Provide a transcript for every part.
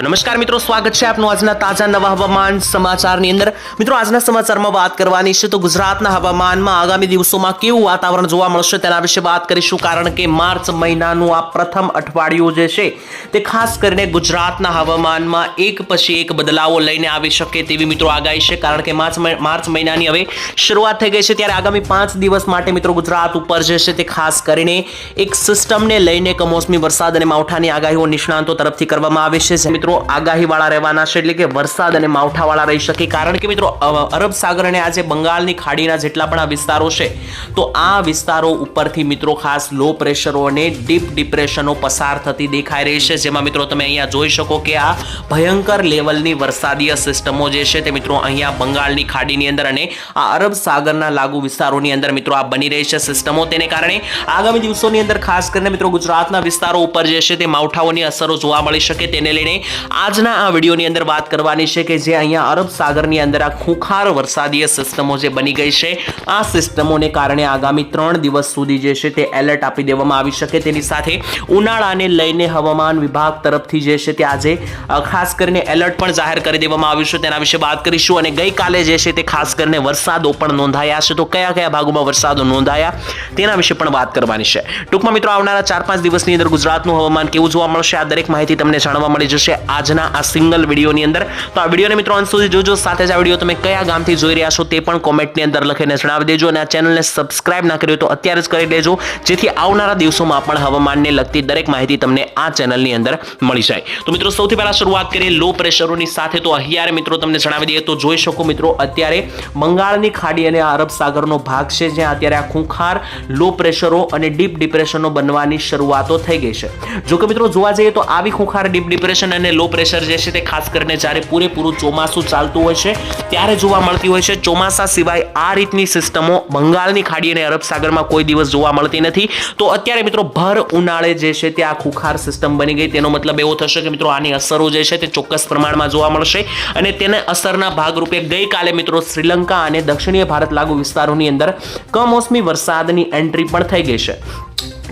તો નમસ્કાર મિત્રો, સ્વાગત છે આપનું આજના તાજા નવા હવામાન સમાચારની અંદર. મિત્રો, આજના સમાચારમાં વાત કરવાની છે તો ગુજરાતના હવામાનમાં આગામી દિવસોમાં કેવું વાતાવરણ જોવા મળશે તેના વિશે વાત કરીશું, કારણ કે માર્ચ મહિનાનું આ પ્રથમ અઠવાડિયું જે છે તે ખાસ કરીને ગુજરાતના હવામાનમાં એક પછી એક બદલાવો લઈને આવી શકે તેવી મિત્રો આગાહી છે, કારણ કે માર્ચ માર્ચ મહિનાની હવે શરૂઆત થઈ ગઈ છે. ત્યારે આગામી પાંચ દિવસ માટે મિત્રો ગુજરાત ઉપર જે છે તે ખાસ કરીને એક સિસ્ટમને લઈને કમોસમી વરસાદ અને માવઠાની આગાહીઓ નિષ્ણાંતો તરફથી કરવામાં આવે છે. જે મિત્રો આગાહીવાળા રહેવાના છે, એટલે કે વરસાદ અને માવઠાવાળા રહી શકે. કારણ કે મિત્રો અરબ સાગર અને આજે બંગાળની ખાડીના જેટલા પણ આ વિસ્તારો છે, તો આ વિસ્તારો ઉપરથી મિત્રો ખાસ લો પ્રેશરો અને ડીપ ડિપ્રેશનો પસાર થતી દેખાઈ રહી છે. જેમાં મિત્રો તમે અહીંયા જોઈ શકો કે આ ભયંકર લેવલની વરસાદીય સિસ્ટમો જે છે, તે મિત્રો અહીંયા બંગાળની ખાડીની અંદર અને આ અરબ સાગરના લાગુ વિસ્તારોની અંદર મિત્રો આ બની રહી છે સિસ્ટમો. તેને કારણે આગામી દિવસોની અંદર ખાસ કરીને મિત્રો ગુજરાતના વિસ્તારો ઉપર જે છે, તે માવઠાઓની અસરો જોવા મળી શકે. તેને લઈને આજના આ વિડીયોની અંદર વાત કરવાની છે કે જે અહીંયા અરબ સાગરની અંદર આ ખૂંખાર વરસાદીય સિસ્ટમો જે બની ગઈ છે, આ સિસ્ટમોને કારણે આગામી ત્રણ દિવસ સુધી જે છે તે એલર્ટ આપી દેવામાં આવી શકે. તેની સાથે ઉનાળાને લઈને હવામાન વિભાગ તરફથી જે છે તે આજે ખાસ કરીને એલર્ટ પણ જાહેર કરી દેવામાં આવ્યું છે. તેના વિશે વાત કરીશું અને ગઈકાલે જે છે તે ખાસ કરીને વરસાદો પણ નોંધાયા છે. તો કયા કયા ભાગોમાં વરસાદો નોંધાયા, તેના વિશે પણ વાત કરવાની છે. ટૂંકમાં મિત્રો આવનારા ચાર પાંચ દિવસની અંદર ગુજરાતનું હવામાન કેવું જોવા મળશે, આ દરેક માહિતી તમને જાણવા મળી જશે. આજના આ સિંગલ વિડીયોની અંદર. તો આ વિડીયોને મિત્રો અંત સુધી જોજો. સાથે જ આ વીડિયો તમે કયા ગામથી જોઈ રહ્યા છો તે પણ કોમેન્ટની અંદર લખીને જણાવી દેજો અને આ ચેનલને સબસ્ક્રાઇબ ના કર્યું તો અત્યારે જ કરી દેજો, જેથી આવનારા દિવસોમાં પણ હવામાનને લગતી દરેક માહિતી તમને આ ચેનલની અંદર મળી જાય. તો મિત્રો, સૌથી પહેલા શરૂઆત કરીએ લો પ્રેશરોની સાથે. તો અહીંયા મિત્રો તમને જણાવી દઈએ તો જોઈ શકો મિત્રો, અત્યારે બંગાળની ખાડી અને અરબ સાગરનો ભાગ છે, જ્યાં અત્યારે આ ખૂંખાર લો પ્રેશરો અને ડીપ ડિપ્રેશનો બનવાની શરૂઆતો થઈ ગઈ છે. જો કે મિત્રો, જોવા જઈએ તો આવી ખૂંખાર ડીપ ડિપ્રેશન અને લો પ્રેશર જે છે તે ખાસ કરીને જ્યારે પૂરેપૂરું ચોમાસું ચાલતું હોય છે, ત્યારે જોવા મળતી હોય છે. ચોમાસા સિવાય આ રીતની સિસ્ટમો બંગાળની ખાડી અને અરબ સાગરમાં કોઈ દિવસ જોવા મળતી નથી. તો અત્યારે મિત્રો ભર ઉનાળે જે છે તે આ ખુખાર સિસ્ટમ બની ગઈ. તેનો મતલબ એવો થશે કે મિત્રો આની અસરો જે છે તે ચોક્કસ પ્રમાણમાં જોવા મળશે. અને તેને અસરના ભાગરૂપે ગઈકાલે મિત્રો શ્રીલંકા અને દક્ષિણીય ભારત લાગુ વિસ્તારોની અંદર કમોસમી વરસાદની એન્ટ્રી પણ થઈ ગઈ છે.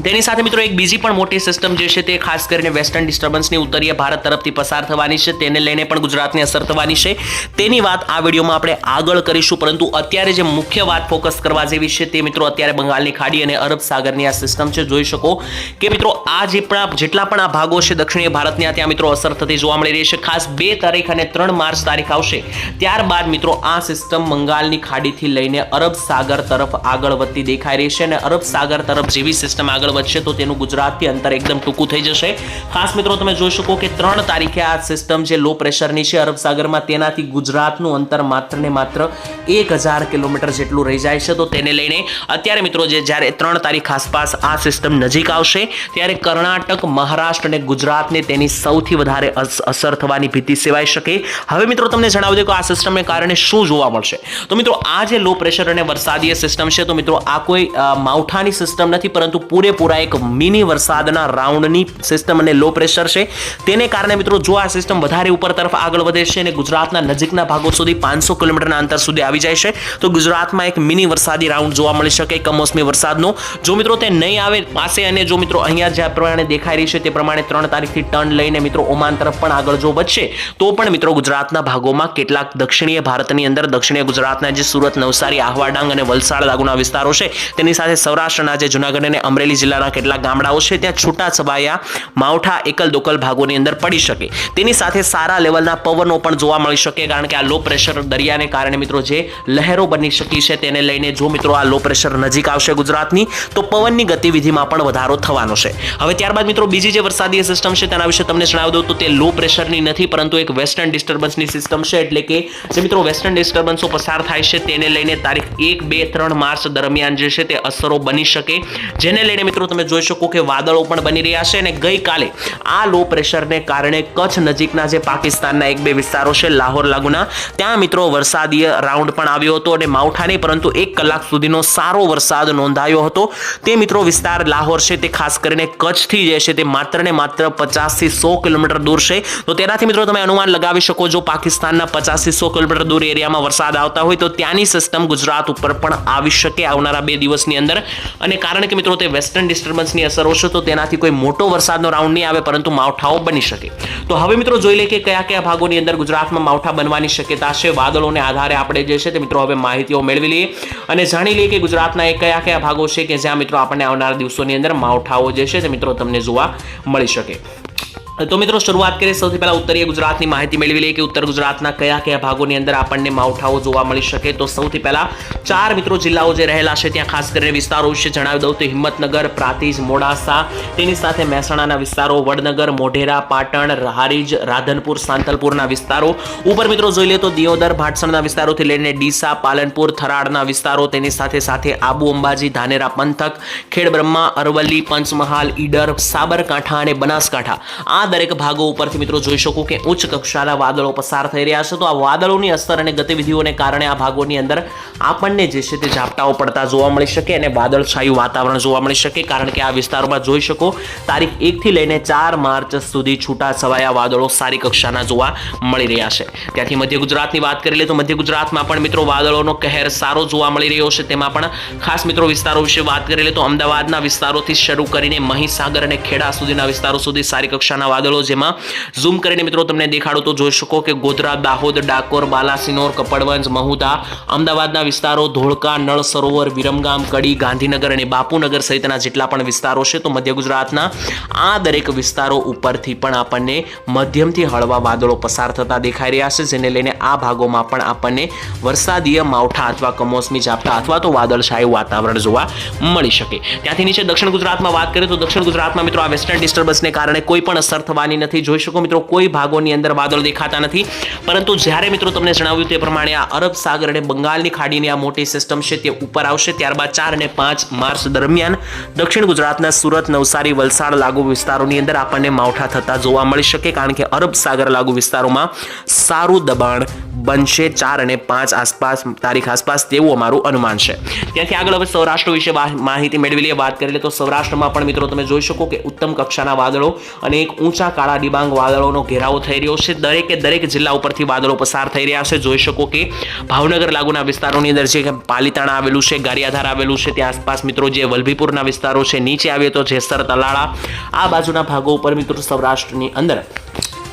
તેની સાથે મિત્રો એક બીજી પણ મોટી સિસ્ટમ જે છે તે ખાસ કરીને વેસ્ટર્ન ડિસ્ટર્બન્સની ઉત્તરીય ભારત તરફથી પસાર થવાની છે, તેને લઈને પણ ગુજરાતને અસર થવાની છે. તેની વાત આ વિડીયોમાં આપણે આગળ કરીશું, પરંતુ અત્યારે જે મુખ્ય વાત ફોકસ કરવા જેવી છે તે મિત્રો અત્યારે બંગાળની ખાડી અને અરબ સાગરની આ સિસ્ટમ છે. જોઈ શકો કે મિત્રો આ જે પણ જેટલા પણ આ ભાગો છે દક્ષિણીય ભારતની આ ત્યાં મિત્રો અસર થતી જોવા મળી રહી છે. ખાસ બે તારીખ અને ત્રણ માર્ચ તારીખ આવશે. ત્યારબાદ મિત્રો આ સિસ્ટમ બંગાળની ખાડીથી લઈને અરબ સાગર તરફ આગળ વધતી દેખાઈ રહી છે અને અરબ સાગર તરફ જેવી સિસ્ટમ આગળ વધશે તો તેનું ગુજરાતથી અંતર એકદમ ટૂંકું થઈ જશે. ખાસ મિત્રો, તમે જોઈ શકો કે ત્રણ તારીખે આ સિસ્ટમ જે લો પ્રેશરની છે અરબ સાગરમાં, તેનાથી ગુજરાતનું અંતર માત્ર ને માત્ર એક હજાર કિલોમીટર જેટલું રહી જાય છે. તો તેને લઈને અત્યારે મિત્રો, જે જ્યારે ત્રણ તારીખ આસપાસ આ સિસ્ટમ નજીક આવશે, ત્યારે કર્ણાટક, મહારાષ્ટ્ર અને ગુજરાતને તેની સૌથી વધારે અસ- અસર થવાની ભીતિ સેવાઈ શકે. હવે મિત્રો, તમને જણાવી દઉં કે આ સિસ્ટમને કારણે શું જોવા મળશે? તો મિત્રો, આ જે લો પ્રેશર અને વરસાદીય સિસ્ટમ છે, તો મિત્રો, આ કોઈ માવઠાની સિસ્ટમ નથી, પરંતુ પૂરેપૂરા એક મિની વરસાદના રાઉન્ડની સિસ્ટમ અને લો પ્રેશર છે. તેને કારણે મિત્રો જો આ સિસ્ટમ વધારે ઉપર તરફ આગળ વધે છે અને ગુજરાતના નજીકના ભાગો સુધી પાંચસો કિલોમીટરના અંતર સુધી આવી જાય છે, તો ગુજરાતમાં એક મિની વરસાદી રાઉન્ડ જોવા મળી શકે કમોસમી વરસાદનો. જો મિત્રો તે નહીં આવે પાસે અને જો મિત્રો અહીંયા જે પ્રમાણે દેખાઈ રહી છે તે પ્રમાણે ત્રણ તારીખથી ટર્ન લઈને મિત્રો ઓમાન તરફ પણ આગળ જો વધશે, તો પણ મિત્રો ગુજરાતના ભાગોમાં કેટલાક દક્ષિણીય ભારતની અંદર દક્ષિણીય ગુજરાતના જે સુરત, નવસારી, આહવા ડાંગ અને વલસાડ લાગુના વિસ્તારો છે, તેની સાથે સૌરાષ્ટ્રના જે જુનાગઢ અને અમરેલી જિલ્લાના કેટલાક ગામડાઓ છે ત્યાં છૂટા છવાયા માવઠા એકલ દોકલ ભાગોની અંદર પડી શકે. તેની સાથે સારા લેવલના પવનો પણ જોવા મળી શકે કારણ કે આ લો પ્રેશર દરિયાને કારણે મિત્રો જે લહેરો બની શકી છે તેને લઈને જો મિત્રો આ લો પ્રેશર નજીક આવશે ગુજરાતની, તો પવનની ગતિવિધિમાં પણ વધારો થવાનો છે. હવે ત્યારબાદ મિત્રો બીજી જે વરસાદીય સિસ્ટમ છે તેના વિશે તમને જણાવી દઉં તો તે લો પ્રેશરની નથી, પરંતુ એક વેસ્ટર્ન ડિસ્ટર્બન્સની સિસ્ટમ છે એટલે કે જે મિત્રો વેસ્ટર્ન ડિસ્ટર્બન્સો પસાર થાય છે તેને લઈને તારીખ એક, બે, ત્રણ માર્ચ દરમિયાન જે છે તે અસરો બની શકે. જેને લઈને મિત્રો તમે જોઈ શકો કે વાદળો પણ બની રહ્યા છે અને ગઈકાલે આ લો પ્રેશરને કારણે કચ્છ નજીકના જે પાકિસ્તાનના એક બે વિસ્તારો છે, લાહોર લાગુના, ત્યાં મિત્રો વરસાદીય રાઉન્ડ પણ આવ્યો હતો અને માવઠા પરંતુ એક કલાક સુધીનો સારો વરસાદ નોંધાયો હતો. તે મિત્રો વિસ્તાર લાહોર છે, તે ખાસ કરીને કચ્છથી જે છે, તે માત્ર ને માત્ર પચાસથી સો કિલોમીટર દૂર છે. તો તેનાથી મિત્રો તમે અનુમાન લગાવી શકો, જો પાકિસ્તાનના પચાસથી સો કિલોમીટર દૂર એરિયામાં વરસાદ આવતા હોય, તો ત્યાંની સિસ્ટમ ગુજરાત ઉપર પણ આવી શકે આવનારા બે દિવસની અંદર. અને કારણ કે મિત્રો તે વેસ્ટર્ન વેસ્ટર્ન ડિસ્ટર્બન્સની અસર છે તો તેનાથી કોઈ મોટો વરસાદનો રાઉન્ડ નહીં આવે, પરંતુ માવઠાઓ બની શકે. તો હવે મિત્રો જોઈ લે કે કયા કયા ભાગોની અંદર ગુજરાતમાં માવઠા બનવાની શક્યતા છે. વાદળોને આધારે આપણે જે છે તે મિત્રો હવે માહિતીઓ મેળવી લઈએ અને જાણી લઈએ કે ગુજરાતના એ કયા કયા ભાગો છે કે જ્યાં મિત્રો આપણને આવનારા દિવસોની અંદર માવઠાઓ જે છે તે મિત્રો તમને જોવા મળી શકે. તો મિત્રો, શરૂઆત કરીએ સૌથી પહેલા ઉત્તરીય ગુજરાતની માહિતી મેળવી લઈએ કે ઉત્તર ગુજરાતના કયા કયા ભાગોની અંદર આપણને માવઠાઓ જોવા મળી શકે. તો સૌથી પહેલા ચાર મિત્રો જિલ્લાઓ જે રહેલા છે, ત્યાં ખાસ કરીને વિસ્તારો વિશે જણાવી દઉં તો હિંમતનગર, પ્રાતિજ, મોડાસા, તેની સાથે મહેસાણાના વિસ્તારો, વડનગર, મોઢેરા, પાટણ હારીજ રાધનપુર, સાંતલપુરના વિસ્તારો. ઉપર મિત્રો જોઈ લઈએ તો દિયોદર, ભાટસણના વિસ્તારોથી લઈને ડીસા, પાલનપુર, થરાડના વિસ્તારો, તેની સાથે સાથે આબુ, અંબાજી, ધાનેરા પંથક, ખેડબ્રહ્મા, અરવલ્લી, પંચમહાલ, ઈડર, સાબરકાંઠા અને બનાસકાંઠા. આ દરેક ભાગો ઉપરથી મિત્રો જોઈ શકો કે ઉચ્ચ કક્ષાના વાદળો પસાર થઈ રહ્યા છે. તો આ વાદળોની અસર અને ગતિવિધિઓને કારણે આ ભાગોની અંદર આપણને જે છે તે ઝાપટાઓ પડતા જોવા મળી શકે અને વાદળછાયું વાતાવરણ જોવા મળી શકે. કારણ કે આ વિસ્તારોમાં જોઈ શકો, તારીખ એકથી લઈને ચાર માર્ચ સુધી છૂટા છવાયા વાદળો સારી કક્ષાના જોવા મળી રહ્યા છે. ત્યાંથી મધ્ય ગુજરાતની વાત કરી લે તો મધ્ય ગુજરાતમાં પણ મિત્રો વાદળોનો કહેર સારો જોવા મળી રહ્યો છે. તેમાં પણ ખાસ મિત્રો વિસ્તારો વિશે વાત કરી લે તો અમદાવાદના વિસ્તારોથી શરૂ કરીને મહીસાગર અને ખેડા સુધીના વિસ્તારો સુધી સારી કક્ષાના વાદળો જેમાં ઝૂમ કરીને મિત્રો તમને દેખાડો તો જોઈ શકો કે ગોધરા, દાહોદ, ડાકોર, બાલાસિનોર, કપડવંજ મહુદા અમદાવાદના વિસ્તારો, ધોળકા, નળ સરોવર, વિરમગામ, કડી, ગાંધીનગર અને બાપુનગર સહિતના જેટલા પણ વિસ્તારો છે તો મધ્ય ગુજરાતના આ દરેક વિસ્તારો ઉપરથી પણ આપણને મધ્યમથી હળવા વાદળો પસાર થતા દેખાઈ રહ્યા છે, જેને લઈને આ ભાગોમાં પણ આપણને વરસાદીય માવઠા અથવા કમોસમી ઝાપટા અથવા તો વાદળછાયું વાતાવરણ જોવા મળી શકે. ત્યાંથી નીચે દક્ષિણ ગુજરાતમાં વાત કરીએ તો દક્ષિણ ગુજરાતમાં મિત્રો આ વેસ્ટર્ન ડિસ્ટર્બન્સને કારણે કોઈ પણ અસર થવાની નથી. જોઈ શકો મિત્રો, કોઈ ભાગોની અંદર વાદળ દેખાતા નથી. પરંતુ જ્યારે મિત્રો તમને જણાવ્યું તે પ્રમાણે આ અરબ સાગર અને બંગાળની ખાડીની આ મોટી સિસ્ટમ છે તે ઉપર આવશે. ત્યારબાદ ચાર અને પાંચ માર્ચ દરમિયાન દક્ષિણ ગુજરાતના સુરત, નવસારી, વલસાડ લાગુ વિસ્તારોની અંદર આપણને માવઠા થતા જોવા મળી શકે, કારણ કે અરબ સાગર લાગુ વિસ્તારોમાં સારું દબાણ બનશે ચાર અને પાંચ આસપાસ, તારીખ આસપાસ તેવું અમારું અનુમાન છે. ત્યાંથી આગળ હવે સૌરાષ્ટ્ર વિશે માહિતી મેળવી લઈએ વાત કરી લે તો સૌરાષ્ટ્રમાં પણ મિત્રો તમે જોઈ શકો કે ઉત્તમ કક્ષાના વાદળો અને એક ઊંચા કાળા ડિબાંગ વાદળોનો ઘેરાવો થઈ રહ્યો છે. દરેકે દરેક જિલ્લા ઉપરથી વાદળો પસાર થઈ રહ્યા છે. જોઈ શકો કે ભાવનગર લાગુના વિસ્તારોની અંદર જે પાલીતાણા આવેલું છે, ગારિયાધાર આવેલું છે, ત્યાં આસપાસ મિત્રો જે વલભીપુરના વિસ્તારો છે, નીચે આવીએ તો જેસર, તલાળા, આ બાજુના ભાગો ઉપર મિત્રો સૌરાષ્ટ્રની અંદર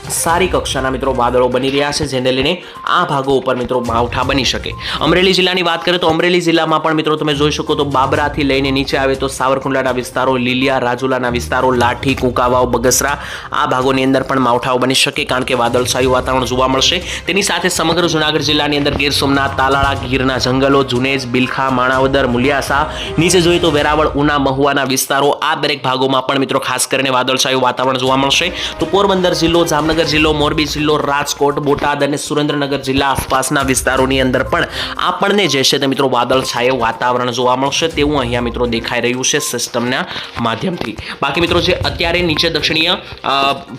સારી કક્ષાના મિત્રો વાદળો બની રહ્યા છે, જેને લઈને આ ભાગો ઉપર મિત્રો માવઠા બની શકે. અમરેલી જિલ્લાની વાત કરીએ તો અમરેલી જિલ્લામાં પણ મિત્રો તમે જોઈ શકો તો બાબરાથી લઈને નીચે આવે તો સાવરકુંડલાના વિસ્તારો, લીલિયા, રાજુલાના વિસ્તારો, લાઠી, કુંકાવાવ, બગસરા આ ભાગોની અંદર પણ માવઠાઓ બની શકે કારણ કે વાદળછાયું વાતાવરણ જોવા મળશે. તેની સાથે સમગ્ર જુનાગઢ જિલ્લાની અંદર ગીર સોમનાથ, તાલાળા, ગીરના જંગલો, જુનેજ, બિલખા, માણાવદર, મુલિયાસા, નીચે જોઈએ તો વેરાવળ, ઉના, મહુવાના વિસ્તારો આ દરેક ભાગોમાં પણ મિત્રો ખાસ કરીને વાદળછાયું વાતાવરણ જોવા મળશે. તો પોરબંદર જિલ્લો, જામનગર જિલ્લો, મોરબી જિલ્લો, રાજકોટ, બોટાદ અને સુરેન્દ્રનગર જિલ્લા આસપાસના વિસ્તારોની અંદર પણ આપણને જે છે તે મિત્રો વાદળછાયું વાતાવરણ જોવા મળશે તેવું અહીંયા મિત્રો દેખાઈ રહ્યું છે સિસ્ટમના માધ્યમથી. બાકી મિત્રો જે અત્યારે નીચે દક્ષિણીય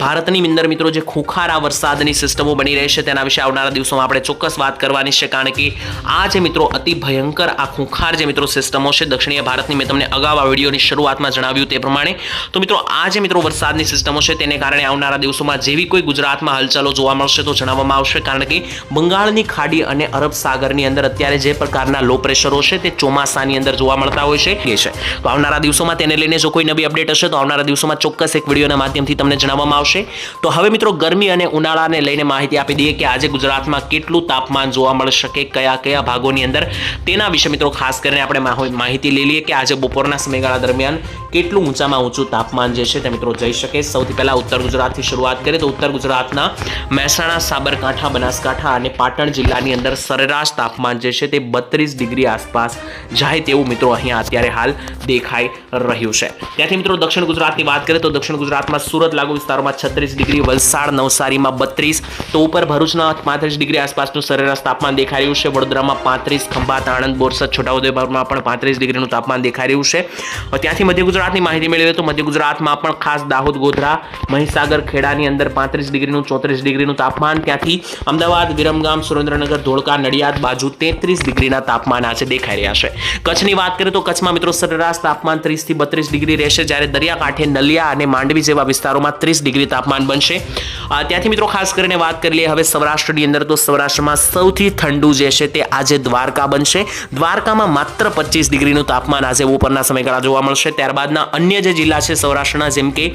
ભારતની અંદર મિત્રો જે ખુખારા વરસાદની સિસ્ટમો બની રહી છે તેના વિશે આવનારા દિવસોમાં આપણે ચોક્કસ વાત કરવાની છે કારણ કે આ જે મિત્રો અતિ ભયંકર આ ખુખાર જે મિત્રો સિસ્ટમો છે દક્ષિણીય ભારતની મેં તમને અગાઉ આ વિડીયોની શરૂઆતમાં જણાવ્યું તે પ્રમાણે. તો મિત્રો આ જે મિત્રો વરસાદની સિસ્ટમો છે તેને કારણે આવનારા દિવસોમાં જેવી કોઈ ગુજરાતમાં હલચલો જોવા મળશે તો જણાવવામાં આવશે કારણ કે બંગાળની ખાડી અને અરબ સાગરની અંદર અત્યારે જે પ્રકારના લો પ્રેશરો છે તે ચોમાસાની અંદર જોવા મળતા હોય છે. એ છે. તો આવનારા દિવસોમાં તેને લઈને જો કોઈ નવી અપડેટ હશે તો આવનારા દિવસોમાં ચોક્કસ એક વિડીયોના માધ્યમથી તમને જણાવવામાં આવશે. તો હવે મિત્રો ગરમી અને ઉનાળાને લઈને માહિતી આપી દઈએ કે આજે ગુજરાતમાં કેટલું તાપમાન જોવા મળી શકે કયા કયા ભાગોની અંદર. તેના વિશે મિત્રો ખાસ કરીને આપણે માહો- માહિતી લઈ લઈએ કે આજે બપોરના સમયગાળા દરમિયાન કેટલું ઊંચામાં ઊંચું તાપમાન જે છે તે મિત્રો જઈ શકે. સૌથી પહેલાં ઉત્તર ગુજરાતથી શરૂઆત કરીએ તો ઉત્તર ગુજરાતના મહેસાણા, સાબરકાંઠા, બનાસકાંઠા અને પાટણ જિલ્લાની અંદર સરેરાશ તાપમાન જે છે તે બત્રીસ ડિગ્રી આસપાસ જાય તેવું મિત્રો અહીંયા અત્યારે હાલ દેખાઈ રહ્યું છે. ત્યાંથી મિત્રો દક્ષિણ ગુજરાતની વાત કરીએ તો દક્ષિણ ગુજરાતમાં સુરત લાગુ વિસ્તારોમાં છત્રીસ ડિગ્રી, વલસાડ, નવસારીમાં બત્રીસ. તો ઉપર ભરૂચના પાંત્રીસ ડિગ્રી આસપાસનું સરેરાશ તાપમાન દેખાઈ રહ્યું છે. વડોદરામાં પાંત્રીસ, ખંભાત, આણંદ, બોરસદ, છોટાઉદેપુરમાં પણ પાંત્રીસ ડિગ્રીનું તાપમાન દેખાઈ રહ્યું છે. ત્યાંથી મધ્ય ગુજરાતની માહિતી મેળવીએ તો મધ્ય ગુજરાતમાં પણ ખાસ દાહોદ, ગોધરા, મહીસાગર, ખેડાની અંદર પાંત્રીસ એકત્રીસ ડિગ્રીનું, ચોત્રીસ ડિગ્રીનું તાપમાન ત્યાંથી અમદાવાદ, વિરમગામ, સુરેન્દ્રનગર, ધોળકા, નડિયાદ બાજુ તેત્રીસ ડિગ્રીના તાપમાન આજે દેખાઈ રહ્યા છે. કચ્છની વાત કરીએ તો કચ્છમાં મિત્રો સરેરાશ તાપમાન ત્રીસથી બત્રીસ ડિગ્રી રહેશે જ્યારે દરિયાકાંઠે નલિયા અને માંડવી જેવા વિસ્તારોમાં ત્રીસ ડિગ્રી તાપમાન બનશે. ત્યાંથી મિત્રો ખાસ કરીને વાત કરી લઈએ હવે સૌરાષ્ટ્રની અંદર તો સૌરાષ્ટ્રમાં સૌથી ઠંડુ જે છે તે આજે દ્વારકા બનશે. દ્વારકામાં માત્ર પચીસ ડિગ્રીનું તાપમાન આજે ઉપરના સમયગાળા જોવા મળશે. ત્યારબાદના અન્ય જે જિલ્લા છે સૌરાષ્ટ્રના જેમ કે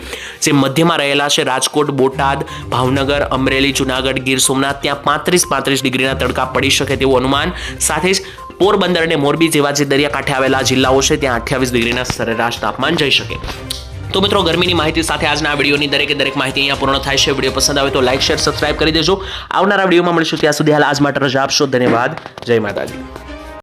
જે મધ્યમાં રહેલા છે રાજકોટ, બોટાદ ભાવનગર, અમરેલી, જુનાગઢ, ગીર સોમનાથ, ત્યાં પાંત્રીસ પાંત્રીસ ડિગ્રીના તડકા પડી શકે તેવું અનુમાન. સાથે જ પોરબંદર અને મોરબી જેવા જે દરિયાકાંઠે આવેલા જિલ્લાઓ છે, ત્યાં અઠ્યાવીસ ડિગ્રીના સરેરાશ તાપમાન જઈ શકે. તો મિત્રો, ગરમીની માહિતી સાથે આજના વિડીયોની દરેકે દરેક માહિતી અહીંયા પૂર્ણ થાય છે. વીડિયો પસંદ આવે તો લાઇક શેર, સબસ્ક્રાઇબ કરી દેજો. આવનારા વિડીયોમાં મળીશું ત્યાં સુધી હાલ આજ માટે રજા આપશો. ધન્યવાદ. જય માતાજી.